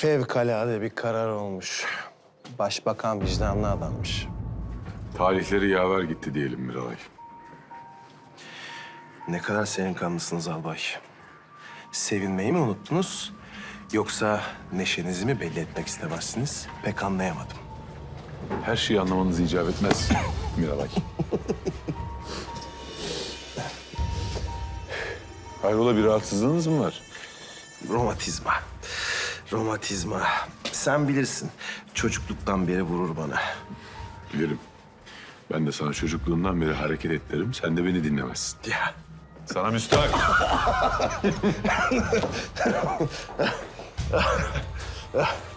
Fevkalade bir karar olmuş. Başbakan vicdanlı adammış. Talihleri yaver gitti diyelim Miralay. Ne kadar serin kanlısınız albay. Sevinmeyi mi unuttunuz? Yoksa neşenizi mi belli etmek istemezsiniz? Pek anlayamadım. Her şeyi anlamanız icap etmez Miralay. Hayrola bir rahatsızlığınız mı var? Romatizma. Romatizma. Sen bilirsin. Çocukluktan beri vurur bana. Bilirim. Ben de sana çocukluğundan beri hareket et derim. Sen de beni dinlemezsin. Ya. Sana müstahak.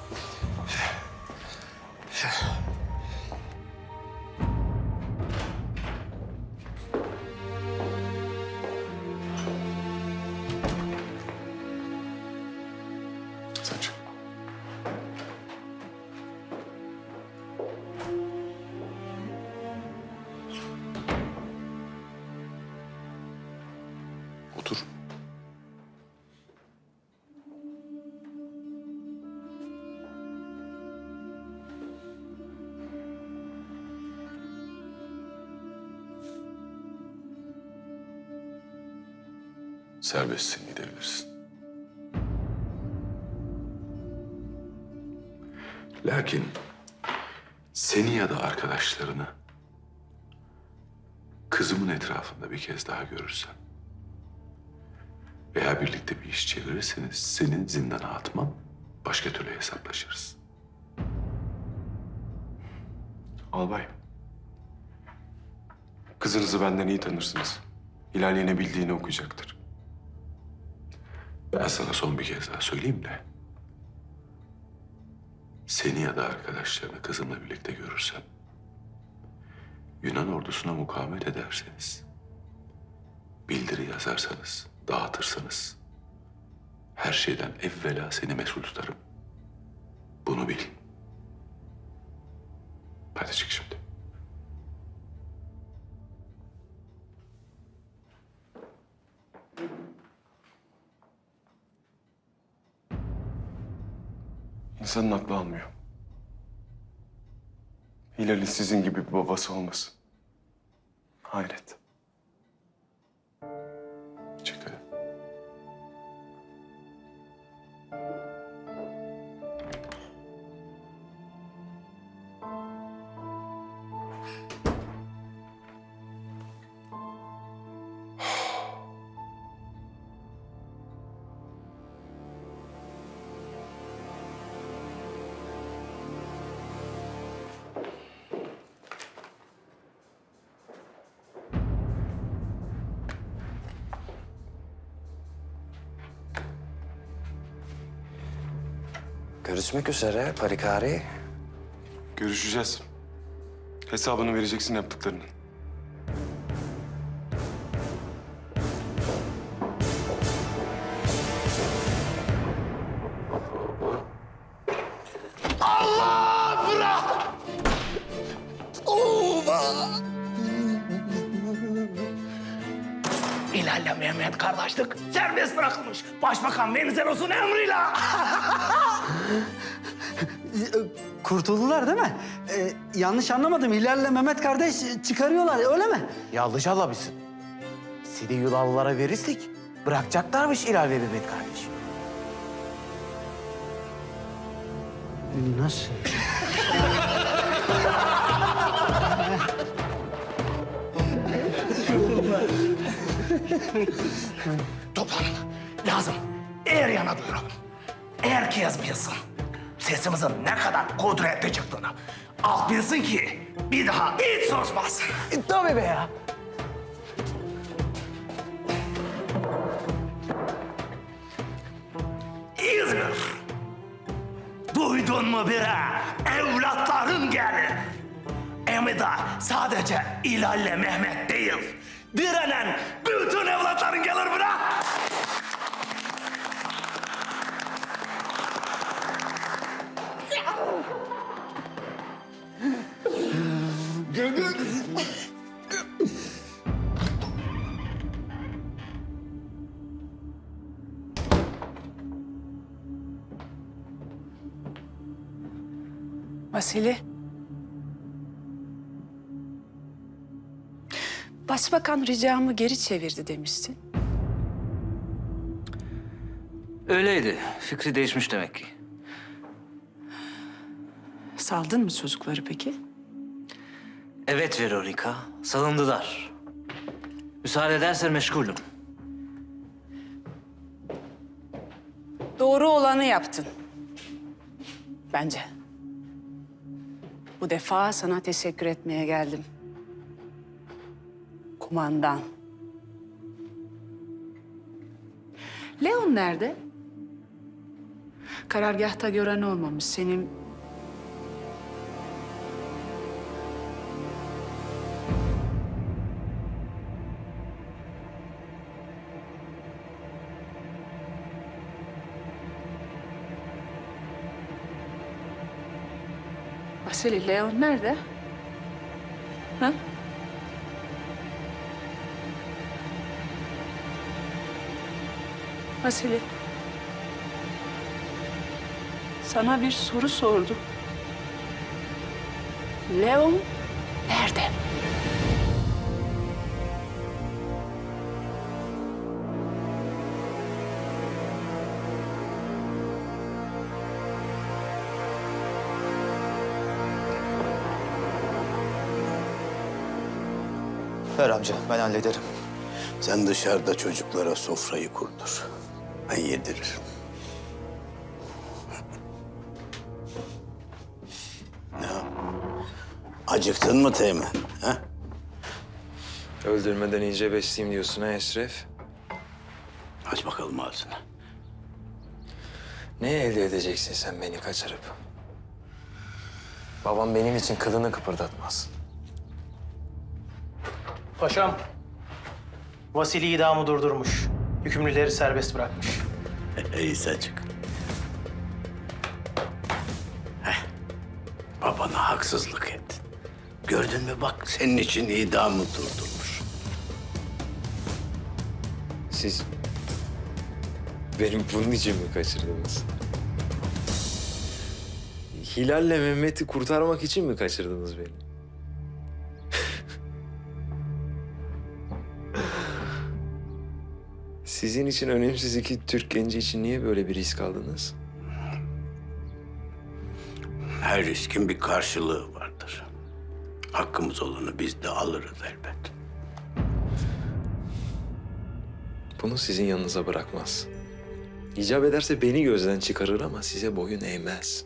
Serbestsin gidebilirsin. Lakin seni ya da arkadaşlarını kızımın etrafında bir kez daha görürsem veya birlikte bir iş çevirirseniz senin zindana atmam, başka türlü hesaplaşırız. Albay. Kızınızı benden iyi tanırsınız. Hilal yine bildiğini okuyacaktır. Ben sana son bir kez daha söyleyeyim de. Seni ya da arkadaşlarını kızımla birlikte görürsem... Yunan ordusuna mukavemet ederseniz... Bildiri yazarsanız, dağıtırsanız... Her şeyden evvela seni mesul tutarım. Bunu bil. Hadi çık şimdi. İnsanın aklı almıyor. Hilal'in sizin gibi bir babası olmasın. Hayret. Çık hadi. Görüşmek üzere Parikari. Görüşeceğiz. Hesabını vereceksin yaptıklarının. İlerle Mehmet kardeşlik serbest bırakılmış. Başbakan Venizelos'un emriyle. Kurtuldular değil mi? Ee, yanlış anlamadım. Hilal'le Mehmet kardeş çıkarıyorlar öyle mi? Yanlış anlamışsın. Seni Yunanlılara verirsek bırakacaklarmış İlal ve Mehmet kardeş. Nasıl? Toplanın. Lazım. Eğer yana duyuralım. Herkes bilsin. Sesimizin ne kadar kudretli çıktığını. Halk bilsin ki bir daha hiç susmasın. tabii be ya. İzmir. Duydun mu bire? Evlatların gelir. Emi de sadece İlal'le Mehmet değil. Direnen bütün evlatların gelir bire. Vasili. Başbakan ricamı geri çevirdi demiştin. Öyleydi. Fikri değişmiş demek ki. Saldın mı çocukları peki? Evet Veronika, salındılar. Müsaade edersen meşgulüm. Doğru olanı yaptın. Bence. Bu defa sana teşekkür etmeye geldim. Kumandan. Leon nerede? Karargahta gören olmamış. Senin Vasili, Leon nerede? Ha? Vasili. Sana bir soru sordum. Leon nerede? Ver amca ben hallederim. Sen dışarıda çocuklara sofrayı kurdur. Ben yediririm. Ne? Acıktın mı Teğmen? Ha? Öldürmeden iyice besleyeyim diyorsun ha Eşref. Aç bakalım ağzını. Ne elde edeceksin sen beni kaçırıp? Babam benim için kılını kıpırdatmaz. Paşam, Vasili idamı durdurmuş. Hükümlüleri serbest bırakmış. İyi Selçuk. Heh. Babana haksızlık ettin. Gördün mü bak senin için idamı durdurmuş. Siz benim bunun için mi kaçırdınız? Hilal'le Mehmet'i kurtarmak için mi kaçırdınız beni? Sizin için önemsiz iki Türk genci için niye böyle bir risk aldınız? Her riskin bir karşılığı vardır. Hakkımız olanı biz de alırız elbet. Bunu sizin yanınıza bırakmaz. İcap ederse beni gözden çıkarır ama size boyun eğmez.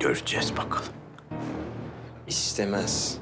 Göreceğiz bakalım. İstemez.